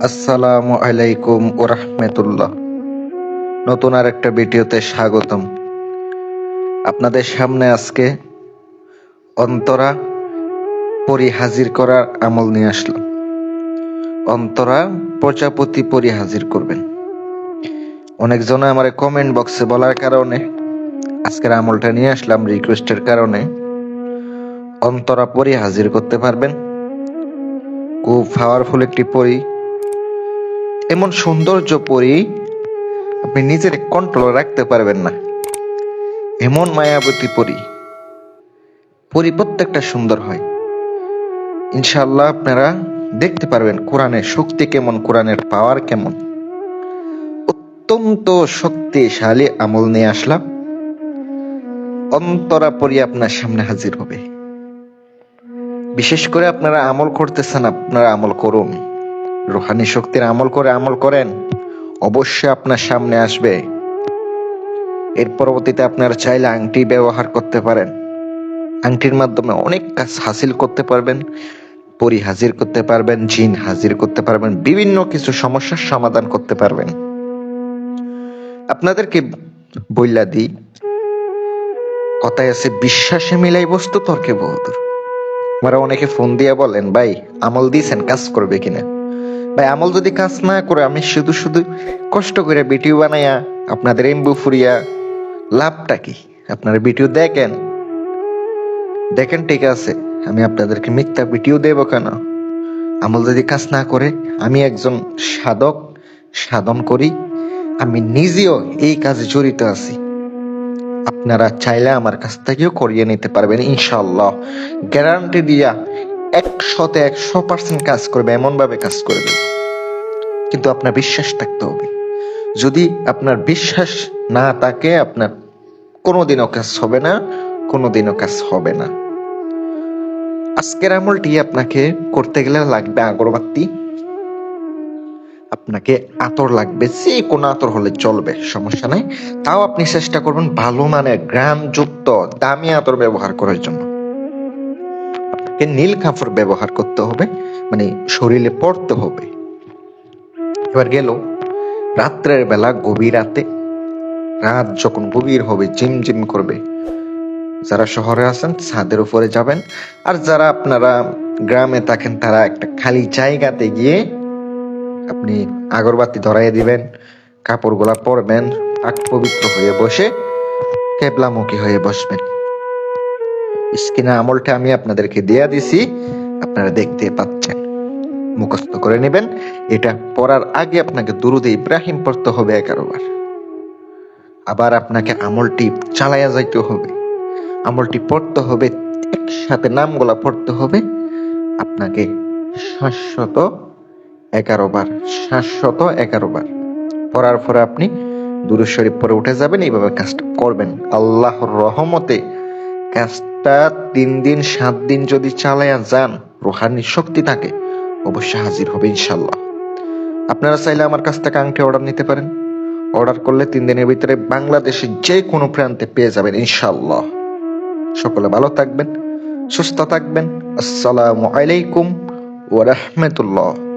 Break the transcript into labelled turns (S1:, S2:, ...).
S1: আসসালামু আলাইকুম ও রাহমাতুল্লাহ। নতুন আর একটা ভিডিওতে স্বাগতম। আপনাদের সামনে আজকে অন্তরা পরি হাজির করার আমল নিয়ে আসলাম। অন্তরা প্রজাপতি পরি হাজির করবেন। অনেকজনে আমার কমেন্ট বক্সে বলার কারণে আজকের আমলটা নিয়ে আসলাম রিকোয়েস্টের কারণে। অন্তরা পরি হাজির করতে পারবেন। খুব পাওয়ারফুল একটি পরি। এমন সৌন্দর্য পরি আপনি নিজের কন্ট্রোল রাখতে পারবেন না। এমন মায়াবতী পরি পরি প্রত্যেকটা সুন্দর হয়। ইনশাল্লাহ আপনারা দেখতে পারবেন কোরআনের শক্তি কেমন, কোরআনের পাওয়ার কেমন। অত্যন্ত শক্তিশালী আমল নিয়ে আসলাম। অন্তরা পরি আপনার সামনে হাজির হবে। বিশেষ করে আপনারা আমল করতেছেন, আপনারা আমল করুন। রোহানি শক্তির আমল করে আমল করেন, অবশ্যই আপনার সামনে আসবে। এর পরবর্তীতে আপনারা চাইলে আংটি ব্যবহার করতে পারেন। আংটির মাধ্যমে অনেক কাজ হাসিল করতে পারবেন, পরি হাজির করতে পারবেন, জিন হাজির করতে পারবেন, বিভিন্ন কিছু সমস্যার সমাধান করতে পারবেন। আপনাদেরকে বইলা দিই, কথায় আছে, বিশ্বাসে মিলাই বস্তু তর্কে বহুদূর। আমরা অনেকে ফোন দিয়ে বলেন, ভাই, আমল দিয়েছেন, কাজ করবে কিনা? ভাই, আমল যদি কাজ না করে, আমি শুধু শুধু কষ্ট করে ভিডিও বানাইয়া আপনাদের এমবু ফুরিয়া লাভটা কি? আপনারা ভিডিও দেখেন। দেখেন, ঠিক আছে, আমি আপনাদেরকে মিথ্যা ভিডিও দেব কেন? আমল যদি কাজ না করে, আমি একজন সাধক, সাধন করি, আমি নিজেও এই কাজে জড়িত আছি। আপনারা চাইলে আমার কাছ থেকেও করিয়ে নিতে পারবেন ইনশাল্লাহ গ্যারান্টি দিয়া একশোতে একশো পার্সেন্ট কাজ করবে এমন ভাবে কাজ করবে। কিন্তু আপনার বিশ্বাস থাকতে হবে। যদি আপনার বিশ্বাস না থাকে, আপনার কোনোদিনও কাজ হবে না, কোনোদিনও কাজ হবে না। আজকের আমলটি আপনাকে করতে গেলে লাগবে আগরবাতি আপনাকে আতর লাগবে, যে কোনো আতর হলে চলবে, সমস্যা নাই। তাও আপনি চেষ্টা করবেন ভালো মানের গ্রাম যুক্ত দামি আতর ব্যবহার করার জন্য। আপনাকে নীল কাপড় ব্যবহার করতে হবে মানে শরীরে পড়তে হবে। এবার গেল রাত্রের বেলা গভীর রাতে। রাত যখন গভীর হবে ঝিমঝিম করবে। যারা শহরে আছেন, ছাদের উপরে যাবেন। আর যারা আপনারা গ্রামে থাকেন, তারা একটা খালি জায়গাতে গিয়ে আপনি আগরবাতি ধরাই দিবেন, কাপড়গুলা পরবেন, পাক পবিত্র হয়ে বসে কেবলামুখী হয়ে বসবেন। স্কিনে আমলটা আমি আপনাদেরকে দেয়া দিছি। আপনারা দেখতে পাচ্ছেন। মুখস্থ করে নেবেন। এটা পড়ার আগে আপনাকে দুরুদে ইব্রাহিম পড়তে হবে এগারো বার আবার আপনাকে আমলটি চালাইয়া যাইতে হবে। আমলটি পড়তে হবে, একসাথে নামগুলা পড়তে হবে। আপনাকে শাশ্বত এগারো বার শাশ্বত এগারো বার পড়ার পরে আপনি দুরু শরীফ পরে উঠে যাবেন। এইভাবে কাজটা করবেন। আল্লাহর রহমতে কাজটা তিন দিন, সাত দিন যদি চালায়া যান রোহানি শক্তি থাকে অবশ্যই হাজির হবে ইনশাল্লাহ আপনারা চাইলে আমার কাছ থেকে আংটি অর্ডার নিতে পারেন। অর্ডার করলে তিন দিনের ভিতরে বাংলাদেশের যে কোনো প্রান্তে পেয়ে যাবেন ইনশাল্লাহ সকলে ভালো থাকবেন, সুস্থ থাকবেন। আসসালামু আলাইকুম ওয়া রাহমাতুল্লাহ।